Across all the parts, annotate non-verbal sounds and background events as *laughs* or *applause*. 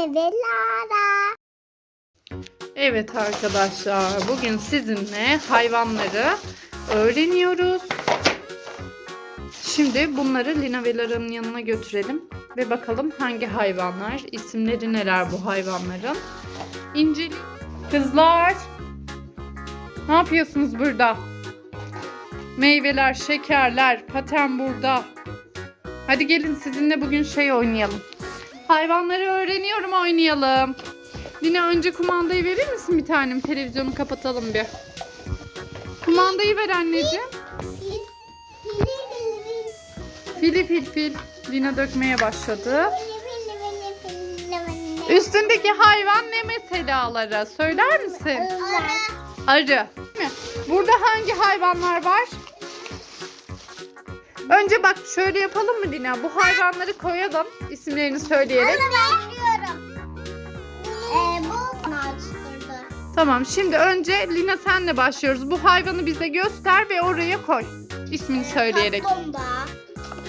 Lina ve Lara. Evet arkadaşlar bugün sizinle hayvanları öğreniyoruz. Şimdi bunları Lina ve Lara'nın yanına götürelim ve bakalım hangi hayvanlar, isimleri neler bu hayvanların. İncil kızlar ne yapıyorsunuz burada? Meyveler, şekerler, paten burada. Hadi gelin sizinle bugün şey oynayalım. Hayvanları öğreniyorum oynayalım. Lina önce kumandayı verir misin bir tanem? Televizyonu kapatalım bir. Kumandayı ver anneciğim. Fili fil fil. Lina dökmeye başladı. Üstündeki hayvan ne mesela Lara? Söyler misin? Arı. Burada hangi hayvanlar var? Önce bak şöyle yapalım mı Lina? Bu hayvanları koyalım isimlerini söyleyerek. Ee, bu açtırdı. Tamam şimdi önce Lina senle başlıyoruz. Bu hayvanı bize göster ve oraya koy. İsmini söyleyerek. Kaplumbağa.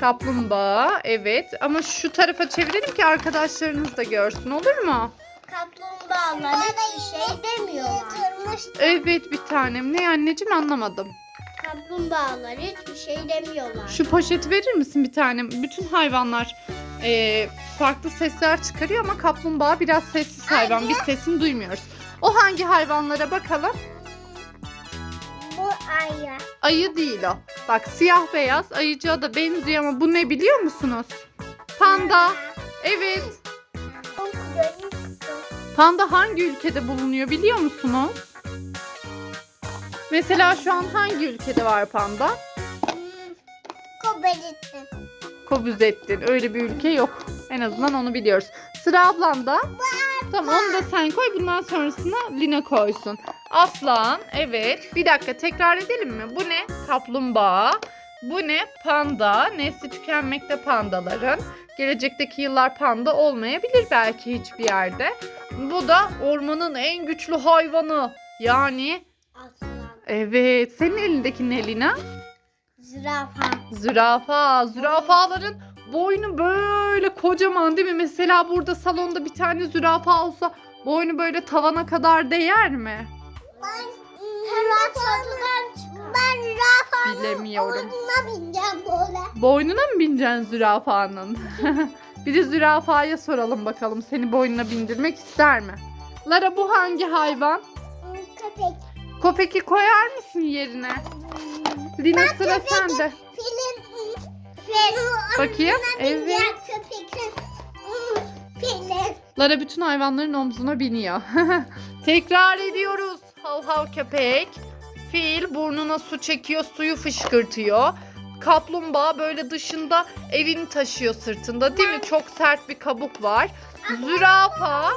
Kaplumbağa evet ama şu tarafa çevirelim ki arkadaşlarınız da görsün olur mu? Kaplumbağalar hiçbir şey demiyorlar. Evet bir tanem. Ne anneciğim anlamadım. Kaplumbağalar hiçbir şey demiyorlar. Şu poşeti verir misin bir tanem? Bütün hayvanlar eee, farklı sesler çıkarıyor ama kaplumbağa biraz sessiz hayvan. Biz sesini duymuyoruz. O hangi hayvanlara bakalım? Bu ayı. Ayı değil o. Bak siyah beyaz ayıcığa da benziyor ama bu ne biliyor musunuz? Panda. Evet. Panda hangi ülkede bulunuyor biliyor musunuz? Mesela şu an hangi ülkede var panda? Koberittin. Kobuzettin. Öyle bir ülke yok. En azından onu biliyoruz. Sıra ablanda. Tamam onu da sen koy. Bundan sonrasına Lina koysun. Aslan. Evet. Bir dakika tekrar edelim mi? Bu ne? Kaplumbağa. Bu ne? Panda. Nesli tükenmekte pandaların. Gelecekteki yıllar panda olmayabilir belki hiçbir yerde. Bu da ormanın en güçlü hayvanı. Yani Aslan. Evet. Senin elindeki ne Lina? Zürafa. Zürafa. Zürafaların boynu böyle kocaman değil mi? Mesela burada salonda bir tane zürafa olsa boynu böyle tavana kadar değer mi? Hemen çatıdan çıkar. Ben zürafanın Bilemiyorum. boynuna bineceğim böyle. Boynuna mı bineceksin zürafanın? *laughs* bir de zürafaya soralım bakalım seni boynuna bindirmek ister mi? Lara bu hangi hayvan? Köpek. Köpeki koyar mısın yerine? Lina sıra sende. Filin. Fil. Bakayım. Evet. Filin. Lara bütün hayvanların omzuna biniyor. *laughs* Tekrar ediyoruz. Hav hav köpek. Fil burnuna su çekiyor, suyu fışkırtıyor. Kaplumbağa böyle dışında evini taşıyor sırtında değil mi? Çok sert bir kabuk var. Zürafa.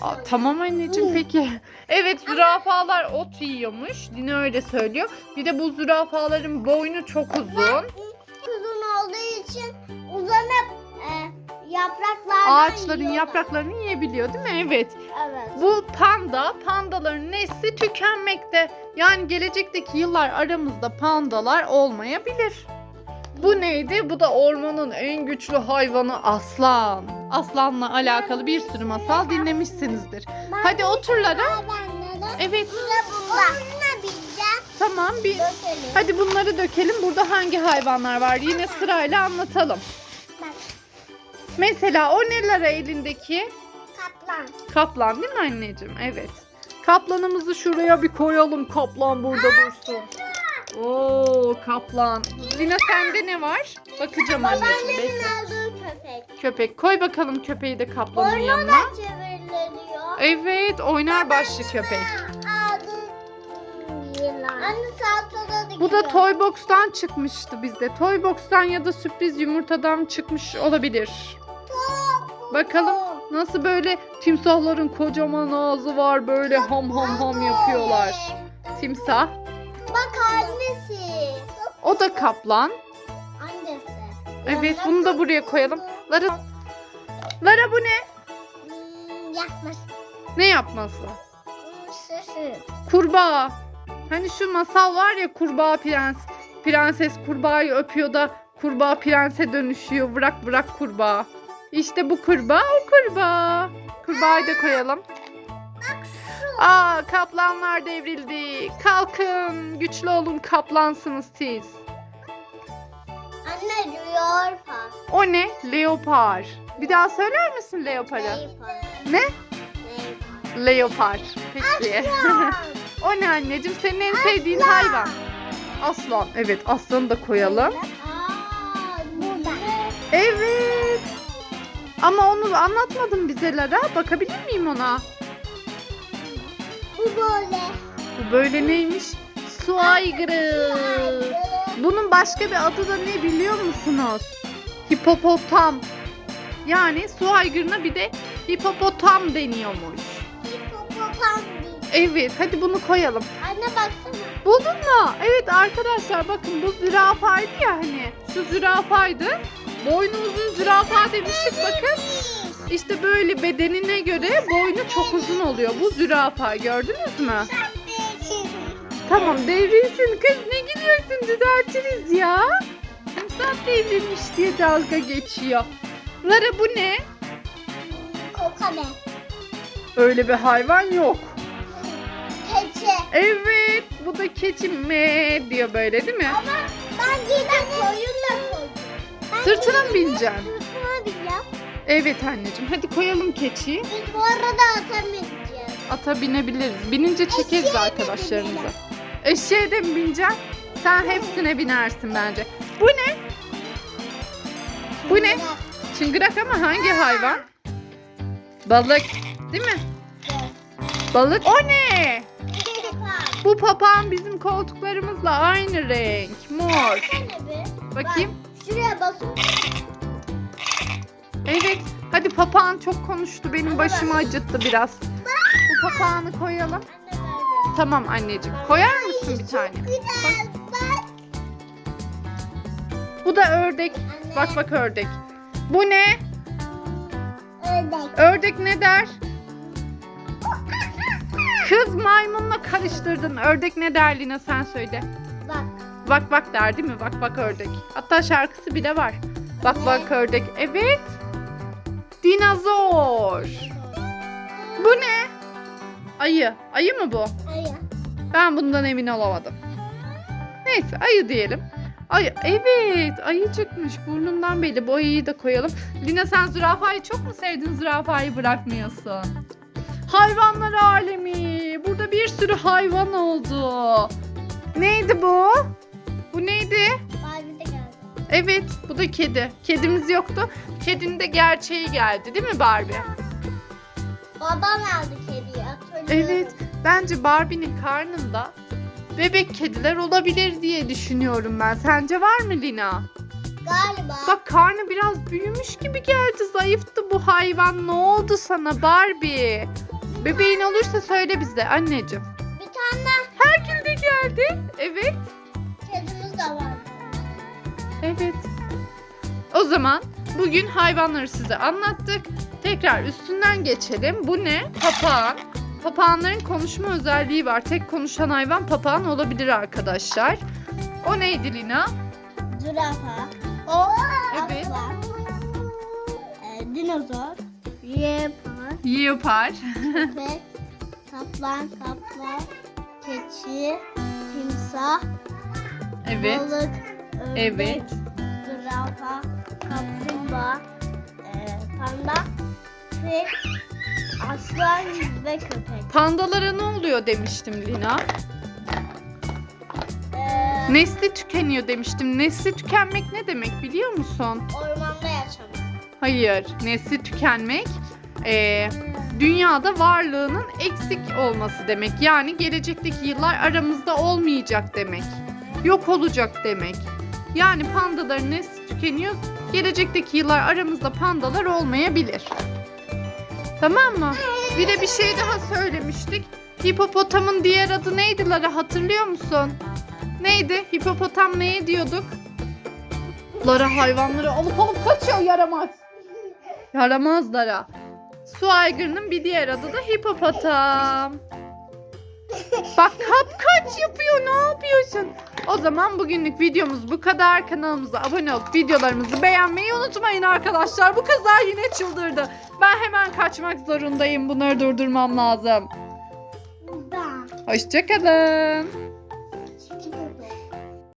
Aa, tamam anneciğim peki. *laughs* Evet zürafalar ot yiyormuş. Dine öyle söylüyor. Bir de bu zürafaların boynu çok uzun. Uzun olduğu için uzanıp e, yapraklardan Ağaçların yiyorlar. yapraklarını yiyebiliyor değil mi? Evet. Evet. Bu panda, pandaların nesli tükenmekte. Yani gelecekteki yıllar aramızda pandalar olmayabilir. Bu neydi? Bu da ormanın en güçlü hayvanı aslan. Aslanla alakalı bir sürü masal dinlemişsinizdir. Hadi oturlara. Evet, tamam bir Dökelim. Hadi bunları dökelim. Burada hangi hayvanlar var? Yine sırayla anlatalım. Bak. Mesela o nelere elindeki? Kaplan. Kaplan değil mi anneciğim? Evet. Kaplanımızı şuraya bir koyalım. Kaplan burada dursun. Oo kaplan. Lina sende ne var? Bakacağım anneciğim. Babaannemin Bekle. aldığı köpek. Köpek. Koy bakalım köpeği de kaplanın Boynu yanına. da çevriliyor. Evet oynar başlı köpek. Aldı. Yılan. Anne dikiyor. Bu da Toy Box'tan çıkmıştı bizde. Toy Box'tan ya da sürpriz yumurtadan çıkmış olabilir. Bakalım nasıl böyle timsahların kocaman ağzı var böyle ham ham ham yapıyorlar. Timsah. Bak. O da kaplan. Annesi. Evet bunu da buraya koyalım. Lara, Lara bu ne? Hmm, Yapmaz. Ne yapması? Hmm. Kurbağa. Hani şu masal var ya kurbağa prens. Prenses kurbağayı öpüyor da kurbağa prense dönüşüyor. Bırak bırak kurbağa. İşte bu kurbağa o kurbağa. Kurbağayı da koyalım. Aa kaplanlar devrildi. Kalkın. Güçlü olun kaplansınız siz. Anne diyor pa. O ne? Leopar. Bir daha söyler misin leoparı? Ne? Leopar. Peki. *laughs* o ne anneciğim? Senin en sevdiğin Aslan. hayvan. Aslan. Evet aslanı da koyalım. Aa, burada. Evet. Ama onu anlatmadın bize Lara. Bakabilir miyim ona? Bu böyle. Bu böyle neymiş? Su aygırı. Bunun başka bir adı da ne biliyor musunuz? Hipopotam. Yani su aygırına bir de hipopotam deniyormuş. Hipopotam değil. Evet hadi bunu koyalım. Anne baksana. Buldun mu? Evet arkadaşlar bakın bu zürafaydı ya hani. Şu zürafaydı. Boynu uzun zürafa demiştik bakın. İşte böyle bedenine göre boynu çok uzun oluyor. Bu zürafa gördünüz mü? Tamam devrilsin kız ne gülüyorsun düzeltiriz ya. Timsah devrilmiş diye dalga geçiyor. Lara bu ne? Kokane. Öyle bir hayvan yok. Keçi. Evet bu da keçi me diyor böyle değil mi? Ama ben giden koyun da koydum. Sırtına mı bineceksin? Bineceğim. Evet anneciğim hadi koyalım keçiyi. Biz bu arada atamayacağız. Ata binebiliriz. Binince çekeriz Eşeğe arkadaşlarımıza. Eşeğe de mi bineceksin? Sen hepsine binersin bence. Bu ne? Bu ne? Çıngırak ama hangi hayvan? Balık. Değil mi? Balık. O ne? Bu papağan bizim koltuklarımızla aynı renk. Mor. Bakayım. Şuraya basın. Evet. Hadi papağan çok konuştu. Benim başımı acıttı biraz. Bu papağanı koyalım. Tamam anneciğim. Koyar mısın bir tane? Bak. Bu da ördek. Bak bak ördek. Bu ne? Ördek. Ördek ne der? *laughs* Kız maymunla karıştırdın. Ördek ne der Lina sen söyle. Bak. Bak bak der değil mi? Bak bak ördek. Hatta şarkısı bile var. Bak bak ördek. Evet. Dinozor. Bu ne? Ayı. Ayı mı bu? Ayı. Ben bundan emin olamadım. Neyse ayı diyelim. Ayı. Evet ayı çıkmış burnundan belli. Bu ayıyı da koyalım. Lina sen zürafayı çok mu sevdin zürafayı bırakmıyorsun? Hayvanlar alemi. Burada bir sürü hayvan oldu. Neydi bu? Bu neydi? Evet bu da kedi. Kedimiz yoktu. Kedinin de gerçeği geldi değil mi Barbie? Babam aldı kediyi. Hatırlıyorum. Evet. Bence Barbie'nin karnında bebek kediler olabilir diye düşünüyorum ben. Sence var mı Lina? Galiba. Bak karnı biraz büyümüş gibi geldi. Zayıftı bu hayvan. Ne oldu sana Barbie? Bebeğin olursa söyle bize anneciğim. Bir tane Herkül de geldi. Evet. Evet. O zaman bugün hayvanları size anlattık. Tekrar üstünden geçelim. Bu ne? Papağan. Papağanların konuşma özelliği var. Tek konuşan hayvan papağan olabilir arkadaşlar. O neydi Lina? Zürafa. O Evet. aslan. Ee, dinozor. Leopar. Leopar. Köpek. *laughs* kaplan. Kaplan. Keçi. Timsah. evet. Balık. Ördek, Evet. Zürafa. Kaplumbağa. ee, panda. Fil. Aslan ve köpek. Pandalara ne oluyor demiştim Lina. Ee, Nesli tükeniyor demiştim. Nesli tükenmek ne demek biliyor musun? ormanda yaşamak. Hayır. Nesli tükenmek eee, dünyada varlığının eksik olması demek. Yani gelecekteki yıllar aramızda olmayacak demek. Yok olacak demek. Yani pandaların nesli tükeniyor. Gelecekteki yıllar aramızda pandalar olmayabilir. Tamam mı? Bir de bir şey daha söylemiştik. Hipopotamın diğer adı neydi Lara hatırlıyor musun? Neydi? Hipopotam neye diyorduk? Lara hayvanları alıp alıp kaçıyor yaramaz. Yaramazlara. Su aygırının bir diğer adı da hipopotam. Bak kap kaç yapıyor ne yapıyorsun? O zaman bugünlük videomuz bu kadar. Kanalımıza abone olup videolarımızı beğenmeyi unutmayın arkadaşlar. Bu kızlar yine çıldırdı. Ben hemen kaçmak zorundayım. Bunları durdurmam lazım. Hoşçakalın.